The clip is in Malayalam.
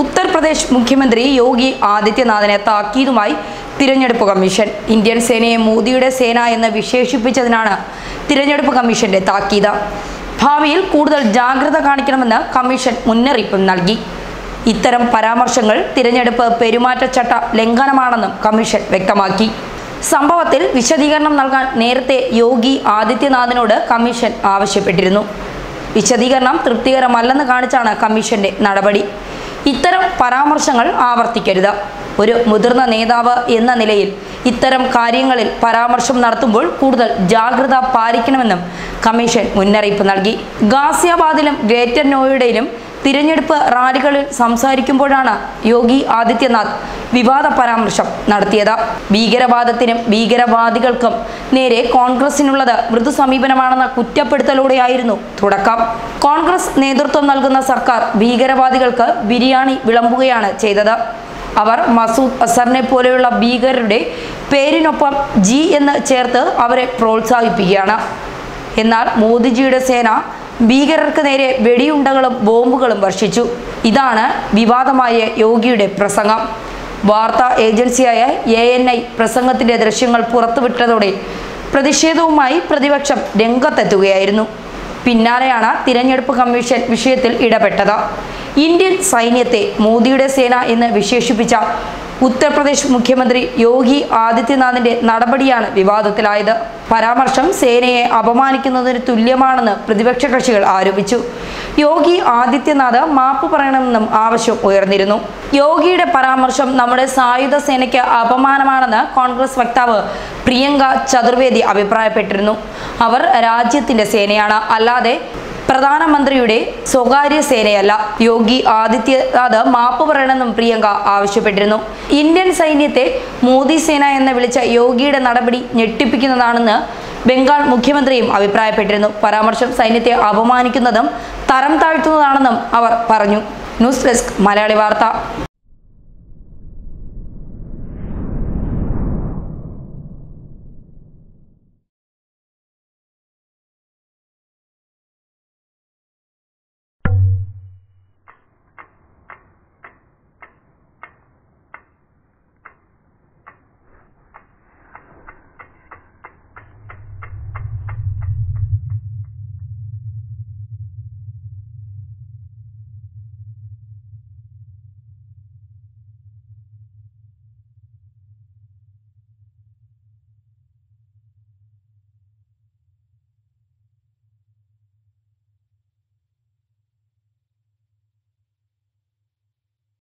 ഉത്തർപ്രദേശ് മുഖ്യമന്ത്രി യോഗി ആദിത്യനാഥിനെ താക്കീതുമായി തിരഞ്ഞെടുപ്പ് കമ്മീഷൻ. ഇന്ത്യൻ സേനയെ മോദിയുടെ സേന എന്ന് വിശേഷിപ്പിച്ചതിനാണ് തിരഞ്ഞെടുപ്പ് കമ്മീഷന്റെ താക്കീത്. ഭാവിയിൽ കൂടുതൽ ജാഗ്രത കാണിക്കണമെന്ന് കമ്മീഷൻ മുന്നറിയിപ്പും നൽകി. ഇത്തരം പരാമർശങ്ങൾ തിരഞ്ഞെടുപ്പ് പെരുമാറ്റച്ചട്ട ലംഘനമാണെന്നും കമ്മീഷൻ വ്യക്തമാക്കി. സംഭവത്തിൽ വിശദീകരണം നൽകാൻ നേരത്തെ യോഗി ആദിത്യനാഥിനോട് കമ്മീഷൻ ആവശ്യപ്പെട്ടിരുന്നു. വിശദീകരണം തൃപ്തികരമല്ലെന്ന് കാണിച്ചാണ് കമ്മീഷന്റെ നടപടി. ഇത്തരം പരാമർശങ്ങൾ ആവർത്തിക്കരുത്. ഒരു മുതിർന്ന നേതാവ് എന്ന നിലയിൽ ഇത്തരം കാര്യങ്ങളിൽ പരാമർശം നടത്തുമ്പോൾ കൂടുതൽ ജാഗ്രത പാലിക്കണമെന്നും കമ്മീഷൻ മുന്നറിയിപ്പ് നൽകി. ഗാസിയാബാദിലും ഗ്രേറ്റർ നോയിഡയിലും തിരഞ്ഞെടുപ്പ് റാലികളിൽ സംസാരിക്കുമ്പോഴാണ് യോഗി ആദിത്യനാഥ് വിവാദ പരാമർശം നടത്തിയത്. ഭീകരവാദത്തിനും ഭീകരവാദികൾക്കും നേരെ കോൺഗ്രസിനുള്ളത് മൃദു സമീപനമാണെന്ന കുറ്റപ്പെടുത്തലോടെയായിരുന്നു തുടക്കം. കോൺഗ്രസ് നേതൃത്വം നൽകുന്ന സർക്കാർ ഭീകരവാദികൾക്ക് ബിരിയാണി വിളമ്പുകയാണ് ചെയ്തത്. അവർ മസൂദ് അസറിനെ പോലെയുള്ള ഭീകരരുടെ പേരിനൊപ്പം ജി എന്ന് ചേർത്ത് അവരെ പ്രോത്സാഹിപ്പിക്കുകയാണ്. എന്നാൽ മോദിജിയുടെ സേന ഭീകരർക്ക് നേരെ വെടിയുണ്ടകളും ബോംബുകളും വർഷിച്ചു. ഇതാണ് വിവാദമായ യോഗിയുടെ പ്രസംഗം. വാർത്താ ഏജൻസിയായ എ എൻ ഐ പ്രസംഗത്തിന്റെ ദൃശ്യങ്ങൾ പുറത്തുവിട്ടതോടെ പ്രതിഷേധവുമായി പ്രതിപക്ഷം രംഗത്തെത്തുകയായിരുന്നു. പിന്നാലെയാണ് തിരഞ്ഞെടുപ്പ് കമ്മീഷൻ വിഷയത്തിൽ ഇടപെട്ടത്. ഇന്ത്യൻ സൈന്യത്തെ മോദിയുടെ സേന എന്ന് വിശേഷിപ്പിച്ച ഉത്തർപ്രദേശ് മുഖ്യമന്ത്രി യോഗി ആദിത്യനാഥിന്റെ നടപടിയാണ് വിവാദത്തിലായത്. പരാമർശം സേനയെ അപമാനിക്കുന്നതിന് തുല്യമാണെന്ന് പ്രതിപക്ഷ കക്ഷികൾ ആരോപിച്ചു. യോഗി ആദിത്യനാഥ് മാപ്പ് പറയണമെന്നും ആവശ്യം ഉയർന്നിരുന്നു. യോഗിയുടെ പരാമർശം നമ്മുടെ സായുധ സേനയ്ക്ക് അപമാനമാണെന്ന് കോൺഗ്രസ് വക്താവ് പ്രിയങ്ക ചതുർവേദി അഭിപ്രായപ്പെട്ടിരുന്നു. അവർ രാജ്യത്തിന്റെ സേനയാണ്. അല്ലാതെ പ്രധാനമന്ത്രിയുടെ സ്വകാര്യ സേനയല്ല. യോഗി ആദിത്യനാഥ് മാപ്പ് പറയണമെന്നും പ്രിയങ്ക ആവശ്യപ്പെട്ടിരുന്നു. ഇന്ത്യൻ സൈന്യത്തെ മോദി സേന എന്ന് വിളിച്ച യോഗിയുടെ നടപടി ഞെട്ടിപ്പിക്കുന്നതാണെന്ന് ബംഗാൾ മുഖ്യമന്ത്രിയും അഭിപ്രായപ്പെട്ടിരുന്നു. പരാമർശം സൈന്യത്തെ അപമാനിക്കുന്നതും തരം താഴ്ത്തുന്നതാണെന്നും അവർ പറഞ്ഞു. ന്യൂസ് ഡെസ്ക് മലയാളി വാർത്ത.